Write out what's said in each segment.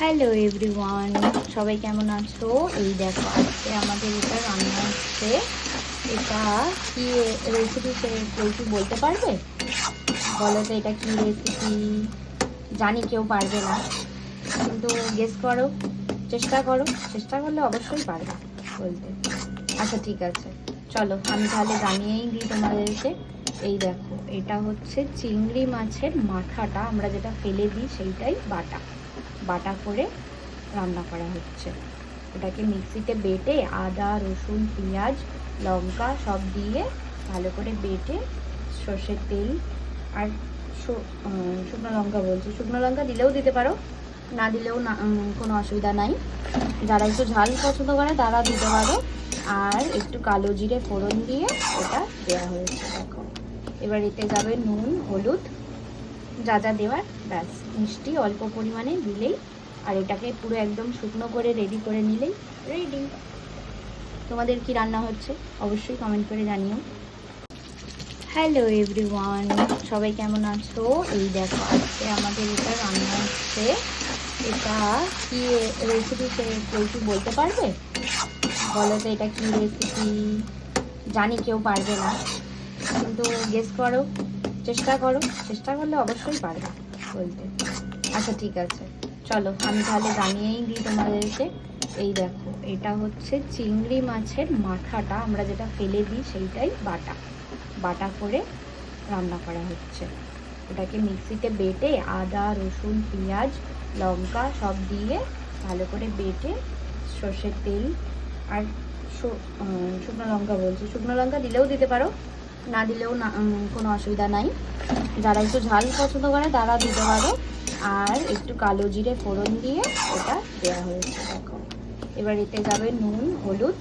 Hello everyone সবাই কেমন আছো? এই দেখো, আজকে আমাদের এটা রান্না হচ্ছে। এটা কি রেসিপি কেউ কি বলতে পারবে? বলো তো এটা কি রেসিপি জানি কেউ পারবে না। কিন্তু গেস করো, চেষ্টা করো। চেষ্টা করলে অবশ্যই পারবে বলতে। আচ্ছা ঠিক আছে। চলো, আমি তাহলে জানিয়েই দিই তোমাদেরকে। এই দেখো, এটা হচ্ছে চিংড়ি মাছের মাথাটা। আমরা যেটা ফেলে দিই, সেইটাই বাটা। বাটা করে রান্না করা হচ্ছে। ওটাকে মিক্সিতে বেটে আদা, রসুন, পেঁয়াজ, লঙ্কা সব দিয়ে ভালো করে বেটে সর্ষের তেল আর শুকনো লঙ্কা বলছি। শুকনো লঙ্কা দিলেও দিতে পারো, না দিলেও না কোনো অসুবিধা নাই। যারা একটু ঝাল পছন্দ করে তারা দিতে পারো। আর একটু কালো জিরে ফোড়ন দিয়ে ওটা দেওয়া হয়েছে, দেখো। এবার এতে যাবে নুন, হলুদ যা যা দেওয়ার, ব্যাস। মিষ্টি অল্প পরিমাণে দিলেই, আর এটাকে পুরো একদম শুকনো করে রেডি করে নিলেই রেডি তোমাদের কি রান্না হচ্ছে? অবশ্যই কমেন্ট করে জানিও। হ্যালো এভরিওয়ান সবাই কেমন আছো? এই দেখো, আজকে আমাদের এটা রান্না হচ্ছে। এটা কি রেসিপি কেউ বলতে পারবে? বলো তো এটা কি রেসিপি জানি কেউ পারবে না। কিন্তু গেস করো। চেষ্টা করো, চেষ্টা করলে অবশ্যই পারবে বলতে। আচ্ছা ঠিক আছে। চলো, আমি তাহলে জানিয়েই দিই তোমাদেরকে। এই দেখো, এটা হচ্ছে চিংড়ি মাছের মাথাটা। আমরা যেটা ফেলে দিই সেইটাই বাটা। বাটা করে রান্না করা হচ্ছে। ওটাকে মিক্সিতে বেটে আদা, রসুন, পেঁয়াজ, লঙ্কা সব দিয়ে ভালো করে বেটে সর্ষের তেল আর শুকনো লঙ্কা বলছি। শুকনো লঙ্কা দিলেও দিতে পারো। না দিলেও না কোনো অসুবিধা নাই। যারা একটু ঝাল পছন্দ করে তারা দিতে পারো। আর একটু কালো জিরে ফোড়ন দিয়ে ওটা দেওয়া হয়েছে, দেখো। এবার এতে যাবে নুন, হলুদ,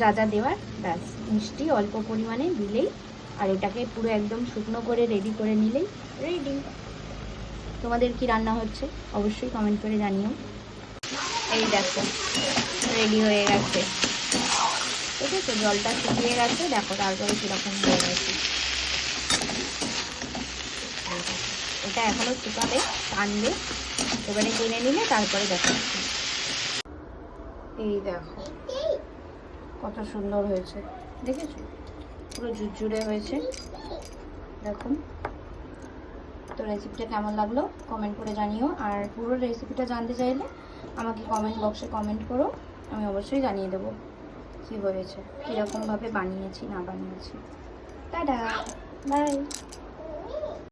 যা যা দেওয়ার, ব্যাস। মিষ্টি অল্প পরিমাণে দিলেই, আর এটাকে পুরো একদম শুকনো করে রেডি করে নিলেই রেডি তোমাদের কি রান্না হচ্ছে? অবশ্যই কমেন্ট করে জানিও। এই দেখো রেডি হয়ে গেছে। আছে জলটা শুকিয়ে গেছে। দেখো, তারপরে কীরকম হয়ে গেছে। এটা এখনও শুকাবে, টানবে। এবারে টেনে নিলে তারপরে দেখো। এই দেখো, কত সুন্দর হয়েছে। দেখেছ? পুরো ঝুরঝুরে হয়েছে। দেখুন তো রেসিপিটা কেমন লাগল? কমেন্ট করে জানিও। আর পুরো রেসিপিটা জানতে চাইলে আমাকে কমেন্ট বক্সে কমেন্ট করো। আমি অবশ্যই জানিয়ে দেবো। কী হয়েছে? কীরকমভাবে বানিয়েছি না বানিয়েছি? টাটা। বাই